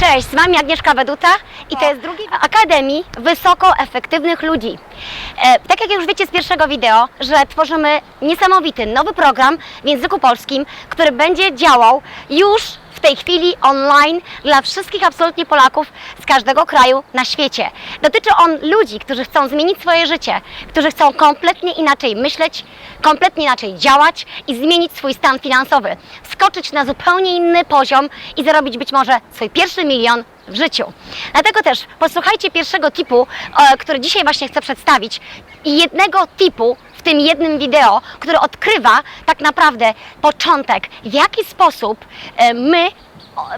Cześć, z Wami Agnieszka Weduta i to jest drugi Akademii Wysoko Efektywnych Ludzi. E, tak jak już wiecie z pierwszego wideo, że tworzymy niesamowity nowy program w języku polskim, który będzie działał już w tej chwili online dla wszystkich absolutnie Polaków z każdego kraju na świecie. Dotyczy on ludzi, którzy chcą zmienić swoje życie, którzy chcą kompletnie inaczej myśleć, kompletnie inaczej działać i zmienić swój stan finansowy, wskoczyć na zupełnie inny poziom i zarobić być może swój pierwszy milion w życiu. Dlatego też posłuchajcie pierwszego tipu, e, który dzisiaj właśnie chcę przedstawić i jednego tipu tym jednym wideo, który odkrywa tak naprawdę początek, w jaki sposób e, my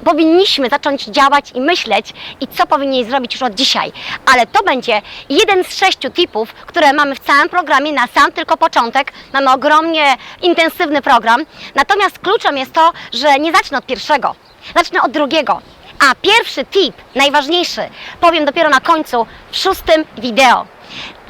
powinniśmy zacząć działać i myśleć i co powinni zrobić już od dzisiaj. Ale to będzie jeden z sześciu tipów, które mamy w całym programie na sam tylko początek. Mamy ogromnie intensywny program. Natomiast kluczem jest to, że nie zacznę od pierwszego, zacznę od drugiego. A pierwszy tip, najważniejszy, powiem dopiero na końcu w szóstym wideo.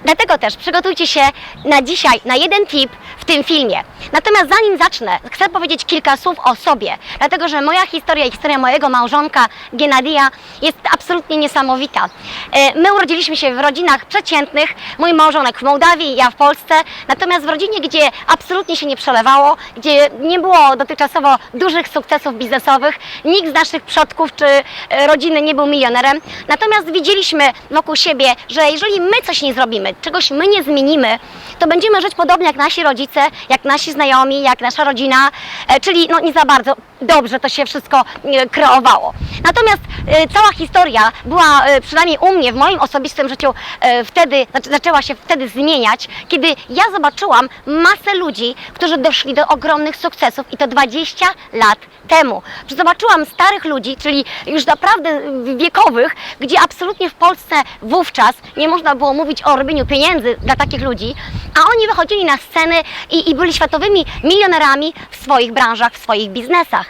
Dlatego też przygotujcie się na dzisiaj na jeden tip tym filmie. Natomiast zanim zacznę, chcę powiedzieć kilka słów o sobie, dlatego że moja historia i historia mojego małżonka Gennadia jest absolutnie niesamowita. E, My urodziliśmy się w rodzinach przeciętnych, mój małżonek w Mołdawii, ja w Polsce, natomiast w rodzinie, gdzie absolutnie się nie przelewało, gdzie nie było dotychczasowo dużych sukcesów biznesowych, nikt z naszych przodków czy e, rodziny nie był milionerem. Natomiast widzieliśmy wokół siebie, że jeżeli my coś nie zrobimy, czegoś my nie zmienimy, to będziemy żyć podobnie jak nasi rodzice, jak nasi znajomi, jak nasza rodzina, e, czyli no nie za bardzo dobrze to się wszystko e, kreowało. Natomiast e, cała historia była e, przynajmniej u mnie w moim osobistym życiu e, wtedy, zaczęła się wtedy zmieniać, kiedy ja zobaczyłam masę ludzi, którzy doszli do ogromnych sukcesów i to 20 lat temu. Zobaczyłam starych ludzi, czyli już naprawdę wiekowych, gdzie absolutnie w Polsce wówczas nie można było mówić o robieniu pieniędzy dla takich ludzi, a oni wychodzili na sceny i, i byli światowymi milionerami w swoich branżach, w swoich biznesach.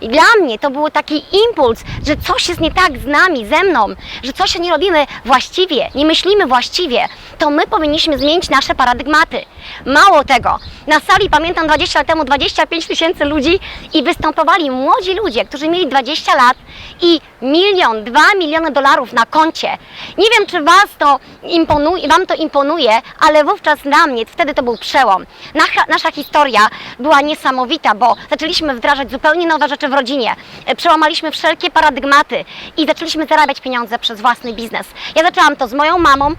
I dla mnie to był taki impuls, że coś jest nie tak z nami, ze mną, że coś nie robimy właściwie, nie myślimy właściwie, to my powinniśmy zmienić nasze paradygmaty. Mało tego, na sali pamiętam 20 lat temu 25 tysięcy ludzi i występowali młodzi ludzie, którzy mieli 20 lat i milion, dwa miliony dolarów na koncie. Nie wiem, czy was to imponuje, wam to imponuje, ale wówczas dla mnie wtedy to był przełom. Nasza, nasza historia była niesamowita, bo zaczęliśmy wdrażać zupełnie nowe rzeczy w rodzinie. E, Przełamaliśmy wszelkie paradygmaty i zaczęliśmy zarabiać pieniądze przez własny biznes. Ja zaczęłam to z moją mamą, e,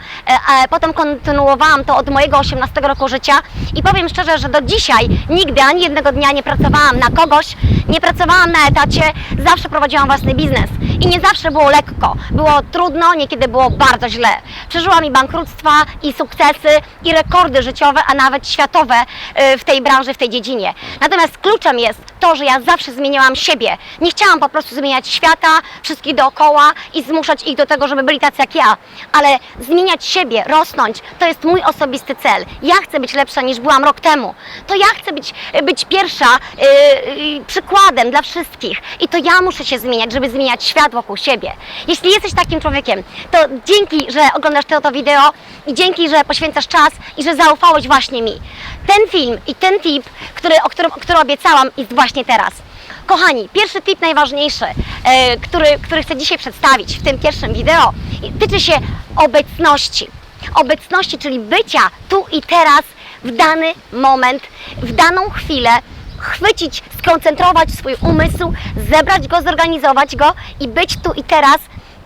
potem kontynuowałam to od mojego 18 roku życia i powiem szczerze, że do dzisiaj nigdy ani jednego dnia nie pracowałam na kogoś, nie pracowałam na etacie, zawsze prowadziłam własny biznes i nie zawsze było lekko. Było trudno, niekiedy było bardzo źle. Przeżyłam i bankructwa, i sukcesy, i rekordy życiowe, a nawet światowe y, w tej branży, w tej dziedzinie. Natomiast kluczem jest to, że ja zawsze zmieniałam siebie. Nie chciałam po prostu zmieniać świata, wszystkich dookoła i zmuszać ich do tego, żeby byli tacy jak ja, ale zmieniać siebie, rosnąć, to jest mój osobisty cel. Ja chcę być lepsza niż byłam rok temu. To ja chcę być, być pierwsza y, y, przykładem dla wszystkich i to ja muszę się zmieniać, żeby zmieniać świat wokół siebie. Jeśli jesteś takim człowiekiem, to dzięki, że oglądasz to, to wideo i dzięki, że poświęcasz czas i że zaufałeś właśnie mi. Ten film i ten tip, który, o którym, który obiecałam, jest właśnie teraz. Kochani, pierwszy tip najważniejszy, e, który, który chcę dzisiaj przedstawić w tym pierwszym wideo, tyczy się obecności. Obecności, czyli bycia tu i teraz, w dany moment, w daną chwilę, chwycić, skoncentrować swój umysł, zebrać go, zorganizować go i być tu i teraz,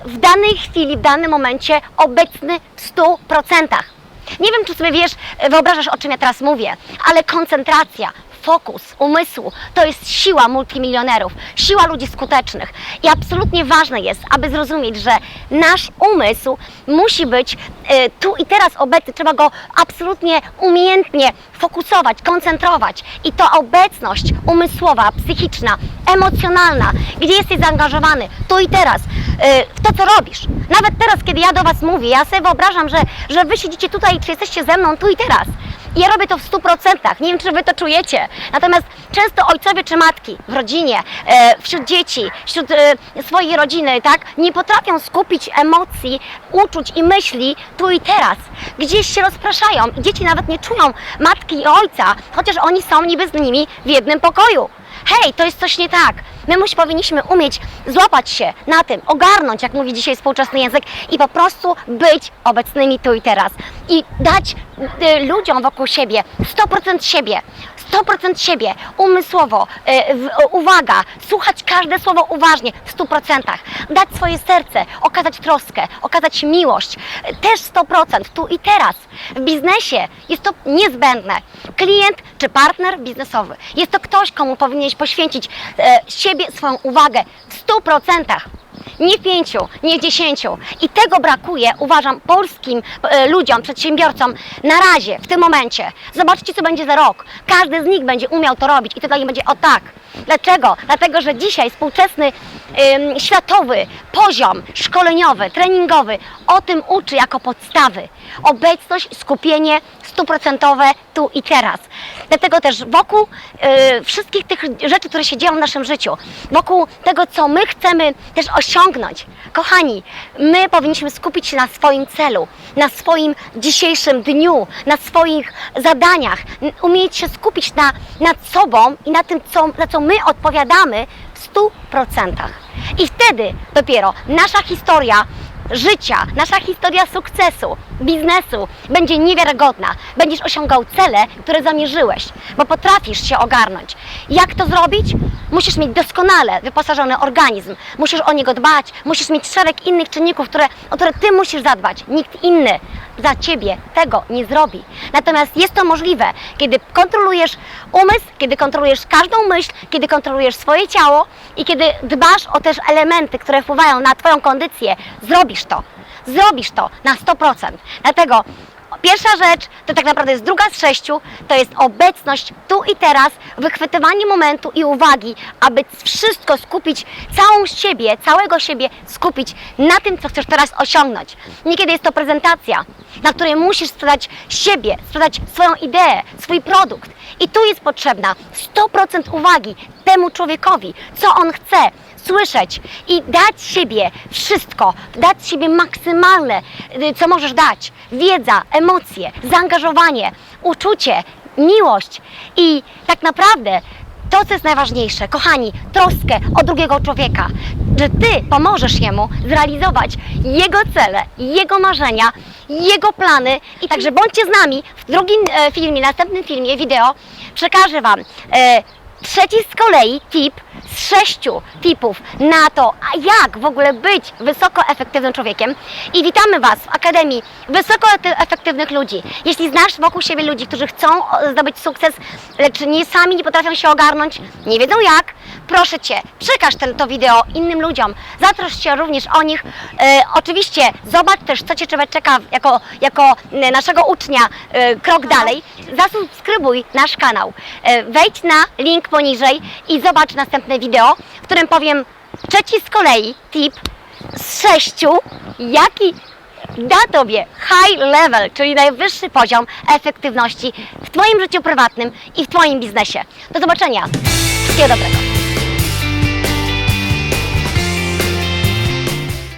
w danej chwili, w danym momencie obecny w 100%. Nie wiem, czy sobie wiesz, wyobrażasz, o czym ja teraz mówię, ale koncentracja, fokus umysłu to jest siła multimilionerów, siła ludzi skutecznych. I absolutnie ważne jest, aby zrozumieć, że nasz umysł musi być e, tu i teraz obecny. Trzeba go absolutnie umiejętnie fokusować, koncentrować. I to obecność umysłowa, psychiczna, emocjonalna, gdzie jesteś zaangażowany tu i teraz e, w to, co robisz. Nawet teraz, kiedy ja do Was mówię, ja sobie wyobrażam, że, że Wy siedzicie tutaj, czy jesteście ze mną tu i teraz. Ja robię to w 100%. Nie wiem, czy Wy to czujecie. Natomiast często ojcowie czy matki w rodzinie, e, wśród dzieci, wśród e, swojej rodziny, tak, nie potrafią skupić emocji, uczuć i myśli tu i teraz. Gdzieś się rozpraszają i dzieci nawet nie czują matki i ojca, chociaż oni są niby z nimi w jednym pokoju. Hej, to jest coś nie tak. My musi, powinniśmy umieć złapać się na tym, ogarnąć, jak mówi dzisiaj współczesny język i po prostu być obecnymi tu i teraz. I dać y, ludziom wokół siebie 100% siebie. 100% siebie, umysłowo, y, uwaga, słuchać każde słowo uważnie, w 100%, dać swoje serce, okazać troskę, okazać miłość, też 100%, tu i teraz. W biznesie jest to niezbędne. Klient czy partner biznesowy jest to ktoś, komu powinieneś poświęcić e, siebie, swoją uwagę w 100%. Nie pięciu, nie dziesięciu. I tego brakuje, uważam, polskim e, ludziom, przedsiębiorcom na razie, w tym momencie. Zobaczcie, co będzie za rok. Każdy z nich będzie umiał to robić i to dla nich będzie o tak. Dlaczego? Dlatego, że dzisiaj współczesny ym, światowy poziom szkoleniowy, treningowy o tym uczy jako podstawy. Obecność, skupienie stuprocentowe tu i teraz. Dlatego też wokół y, wszystkich tych rzeczy, które się dzieją w naszym życiu, wokół tego, co my chcemy też osiągnąć. Kochani, my powinniśmy skupić się na swoim celu, na swoim dzisiejszym dniu, na swoich zadaniach, umieć się skupić na, nad sobą i na tym, co, za co my odpowiadamy w 100%. I wtedy dopiero nasza historia życia, nasza historia sukcesu, biznesu będzie niewiarygodna. Będziesz osiągał cele, które zamierzyłeś, bo potrafisz się ogarnąć. Jak to zrobić? Musisz mieć doskonale wyposażony organizm, musisz o niego dbać, musisz mieć szereg innych czynników, które, o które ty musisz zadbać. Nikt inny za ciebie tego nie zrobi. Natomiast jest to możliwe, kiedy kontrolujesz umysł, kiedy kontrolujesz każdą myśl, kiedy kontrolujesz swoje ciało i kiedy dbasz o też elementy, które wpływają na Twoją kondycję, zrobisz to. Zrobisz to na 100%. Dlatego Pierwsza rzecz to tak naprawdę jest druga z sześciu, to jest obecność tu i teraz, wychwytywanie momentu i uwagi, aby wszystko skupić, całą siebie, całego siebie skupić na tym, co chcesz teraz osiągnąć. Niekiedy jest to prezentacja, na której musisz sprzedać siebie, sprzedać swoją ideę, swój produkt. I tu jest potrzebna 100% uwagi temu człowiekowi, co on chce, słyszeć i dać siebie wszystko, dać siebie maksymalne, y, co możesz dać. Wiedza, emocje, zaangażowanie, uczucie, miłość i tak naprawdę to, co jest najważniejsze, kochani, troskę o drugiego człowieka, że Ty pomożesz jemu zrealizować jego cele, jego marzenia, jego plany i także bądźcie z nami w drugim e, filmie, następnym filmie, wideo przekażę Wam e, Trzeci z kolei tip z sześciu tipów na to, jak w ogóle być wysoko efektywnym człowiekiem. I witamy Was w Akademii Wysoko Efektywnych Ludzi. Jeśli znasz wokół siebie ludzi, którzy chcą zdobyć sukces, lecz nie sami nie potrafią się ogarnąć, nie wiedzą jak, proszę Cię, przekaż ten, to wideo innym ludziom. Zatrosz się również o nich. E, oczywiście zobacz też, co Cię czeka- czeka jako, jako e, naszego ucznia e, krok dalej. Zasubskrybuj nasz kanał. E, wejdź na link poniżej i zobacz następne wideo, w którym powiem trzeci z kolei tip z sześciu, jaki da Tobie high level, czyli najwyższy poziom efektywności w Twoim życiu prywatnym i w Twoim biznesie. Do zobaczenia. Wszystkiego dobrego.